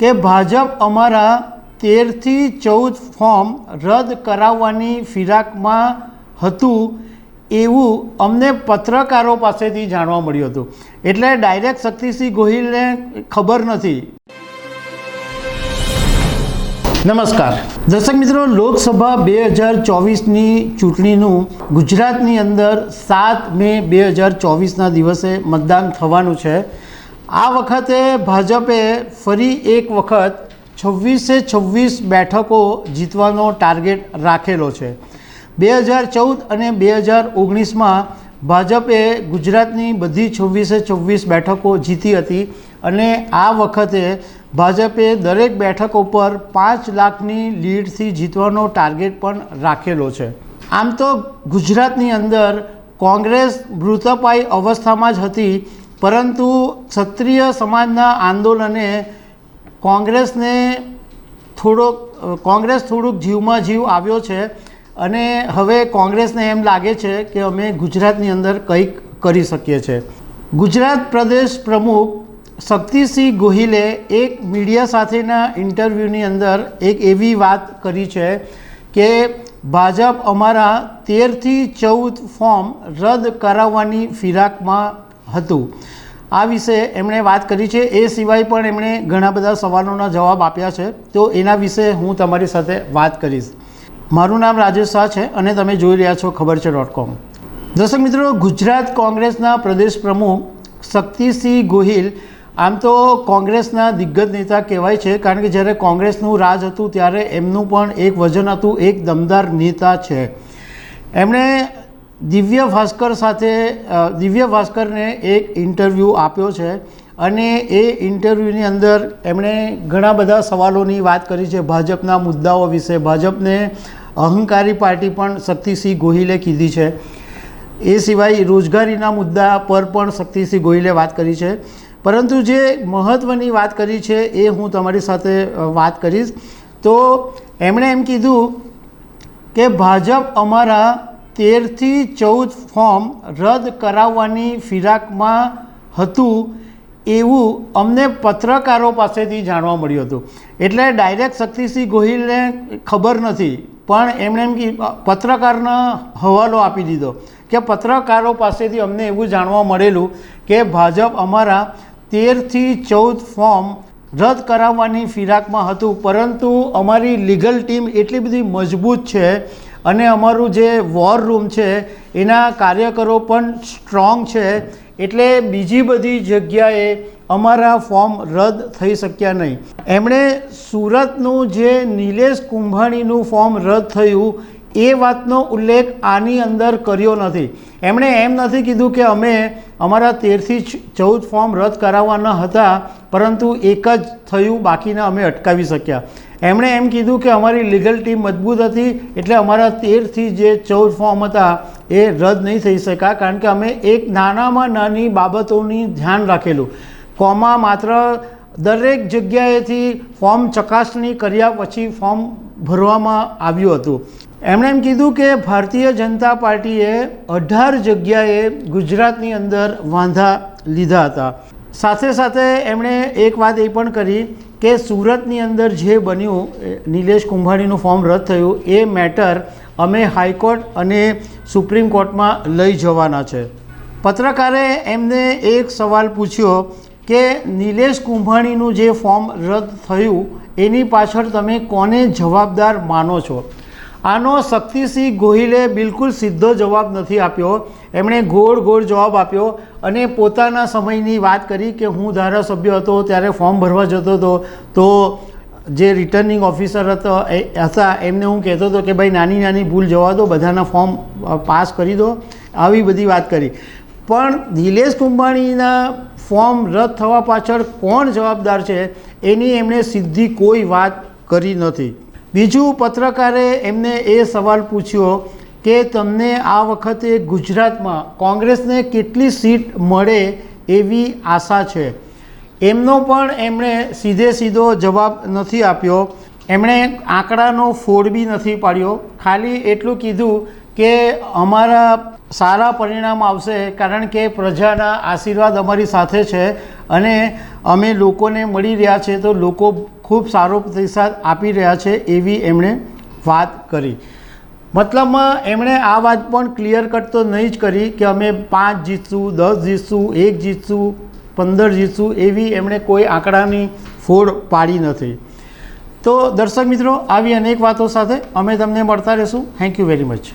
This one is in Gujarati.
કે ભાજપ અમારા તેરથી ચૌદ ફોર્મ રદ કરાવવાની ફિરાકમાં હતું એવું અમને પત્રકારો પાસેથી જાણવા મળ્યું હતું. એટલે ડાયરેક્ટ શક્તિસિંહ ગોહિલને ખબર નથી. નમસ્કાર. દર્શક મિત્રો, લોકસભા બે હજાર ચોવીસની ચૂંટણીનું ગુજરાતની અંદર સાત મે બે હજાર ચોવીસના દિવસે મતદાન થવાનું છે. આ વખતે ભાજપે ફરી એક વખત છવ્વીસે છવ્વીસ બેઠકો જીતવાનો ટાર્ગેટ રાખેલો છે. બે હજાર ચૌદ અને બે હજાર ઓગણીસમાં ભાજપે ગુજરાતની બધી છવ્વીસે છવ્વીસ બેઠકો જીતી હતી અને આ વખતે ભાજપે દરેક બેઠક ઉપર પાંચ લાખની લીડથી જીતવાનો ટાર્ગેટ પણ રાખેલો છે. આમ તો ગુજરાતની અંદર કોંગ્રેસ મૃતપાય અવસ્થામાં જ હતી પરંતુ ક્ષત્રિય સમાજના આંદોલને કોંગ્રેસને થોડોક કોંગ્રેસ થોડુંક જીવમાં જીવ આવ્યો છે અને હવે કોંગ્રેસને એમ લાગે છે કે અમે ગુજરાતની અંદર કંઈક કરી શકીએ છીએ ગુજરાત પ્રદેશ પ્રમુખ શક્તિસિંહ ગોહિલે એક મીડિયા સાથેના ઇન્ટરવ્યૂની અંદર એક એવી વાત કરી છે કે ભાજપ અમારા તેરથી ચૌદ ફોર્મ રદ કરાવવાની ફિરાકમાં હતું. આ વિશે એમણે વાત કરી છે. એ સિવાય પણ એમણે ઘણા બધા સવાલોના જવાબ આપ્યા છે. તો એના વિશે હું તમારી સાથે વાત કરીશ. મારું નામ રાજેશ શાહ છે અને તમે જોઈ રહ્યા છો ખબર છે ડોટ કોમ. દર્શક મિત્રો, ગુજરાત કોંગ્રેસના પ્રદેશ પ્રમુખ શક્તિસિંહ ગોહિલ આમ તો કોંગ્રેસના દિગ્ગજ નેતા કહેવાય છે કારણ કે જ્યારે કોંગ્રેસનું રાજ હતું ત્યારે એમનું પણ એક વજન હતું, એક દમદાર નેતા છે. એમણે દિવ્ય ભાસ્કર સાથે દિવ્ય ભાસ્કરને એક ઇન્ટરવ્યૂ આપ્યો છે અને એ ઇન્ટરવ્યૂની અંદર એમણે ઘણા બધા સવાલોની વાત કરી છે. ભાજપના મુદ્દાઓ વિશે ભાજપને અહંકારી પાર્ટી પણ શક્તિસિંહ ગોહિલે કીધી છે. એ સિવાય રોજગારીના મુદ્દા પર પણ શક્તિસિંહ ગોહિલે વાત કરી છે. પરંતુ જે મહત્ત્વની વાત કરી છે એ હું તમારી સાથે વાત કરીશ. તો એમણે એમ કીધું કે ભાજપ અમારા તેરથી ચૌદ ફોર્મ રદ કરાવવાની ફિરાકમાં હતું એવું અમને પત્રકારો પાસેથી જાણવા મળ્યું હતું. એટલે ડાયરેક્ટ શક્તિસિંહ ગોહિલને ખબર નથી, પણ એમણે એમ પત્રકારનો હવાલો આપી દીધો કે પત્રકારો પાસેથી અમને એવું જાણવા મળેલું કે ભાજપ અમારા તેરથી ચૌદ ફોર્મ રદ કરાવવાની ફિરાકમાં હતું. પરંતુ અમારી લીગલ ટીમ એટલી બધી મજબૂત છે અને અમારું જે વોર રૂમ છે, એના કાર્યકરો પણ સ્ટ્રોંગ છે. એટલે બીજી બધી જગ્યાએ અમારા ફોર્મ રદ થઈ શક્યા નહીં. એમણે સુરતનું જે નિલેશ કુંભાણીનું ફોર્મ રદ થયું એ વાતનો ઉલ્લેખ આની અંદર કર્યો નથી. એમણે એમ નથી કીધું કે અમે અમારા તેરથી ચૌદ ફોર્મ રદ કરાવવાના હતા, પરંતુ એક જ થયું, બાકીના અમે અટકાવી શક્યા. એમણે એમ કીધું કે અમારી લીગલ ટીમ મજબૂત હતી, એટલે અમારા તેરથી જે ચૌદ ફોર્મ હતા, એ રદ નહીં થઈ શક્યા કારણ કે અમે એક નાનામાં નાની બાબતોની ધ્યાન રાખેલું. ફોર્મમાં માત્ર દરેક જગ્યાએથી ફોર્મ ચકાસણી કર્યા પછી ફોર્મ ભરવામાં આવ્યું હતું. એમણે એમ કીધું કે ભારતીય જનતા પાર્ટીએ અઢાર જગ્યાએ ગુજરાતની અંદર વાંધા લીધા હતા. સાથે સાથે એમણે એક વાત એ પણ કરી કે સુરતની અંદર જે બન્યું નિલેશ કુંભાણીનું ફોર્મ રદ થયું, એ મેટર અમે હાઈકોર્ટ અને સુપ્રીમ કોર્ટમાં લઈ જવાના છે. પત્રકારે એમને એક સવાલ પૂછ્યો કે નિલેશ કુંભાણીનું જે ફોર્મ રદ થયું, એની પાછળ તમે કોને જવાબદાર માનો છો? આનો શક્તિસિંહ ગોહિલે બિલકુલ સીધો જવાબ નથી આપ્યો. એમણે ગોળ ગોળ જવાબ આપ્યો અને પોતાના સમયની વાત કરી કે હું ધારાસભ્ય હતો, ત્યારે ફોર્મ ભરવા જતો હતો. તો જે રિટર્નિંગ ઓફિસર હતો હતા, એમને હું કહેતો હતો કે ભાઈ, નાની નાની ભૂલ જવા દો, બધાના ફોર્મ પાસ કરી દો. આવી બધી વાત કરી. પણ નિલેશ કુંભાણીના ફોર્મ રદ થવા પાછળ કોણ જવાબદાર છે, એની એમણે સીધી કોઈ વાત કરી નથી. બીજું પત્રકારે એમને એ સવાલ પૂછ્યો કે તમને આ વખતે ગુજરાતમાં કોંગ્રેસને કેટલી સીટ મળે એવી આશા છે? એમનો પણ એમણે સીધે સીધો જવાબ નથી આપ્યો. એમણે આંકડાનો ફોડ બી નથી પાડ્યો. ખાલી એટલું કીધું કે અમારા સારા પરિણામ આવશે કારણ કે પ્રજાના આશીર્વાદ અમારી સાથે છે અને અમે લોકોને મળી રહ્યા છે તો લોકો ખૂબ સારો પ્રતિસાદ આપી રહ્યા છે એવી એમણે વાત કરી. મતલબમાં એમણે આ વાત પણ ક્લિયર કટ તો નહીં જ કરી કે અમે પાંચ જીતશું, દસ જીતશું, એક જીતશું, પંદર જીતશું એવી એમણે કોઈ આંકડાની ફોડ પાડી નથી. તો દર્શક મિત્રો, આવી અનેક વાતો સાથે અમે તમને મળતા રહીશું. Thank you very much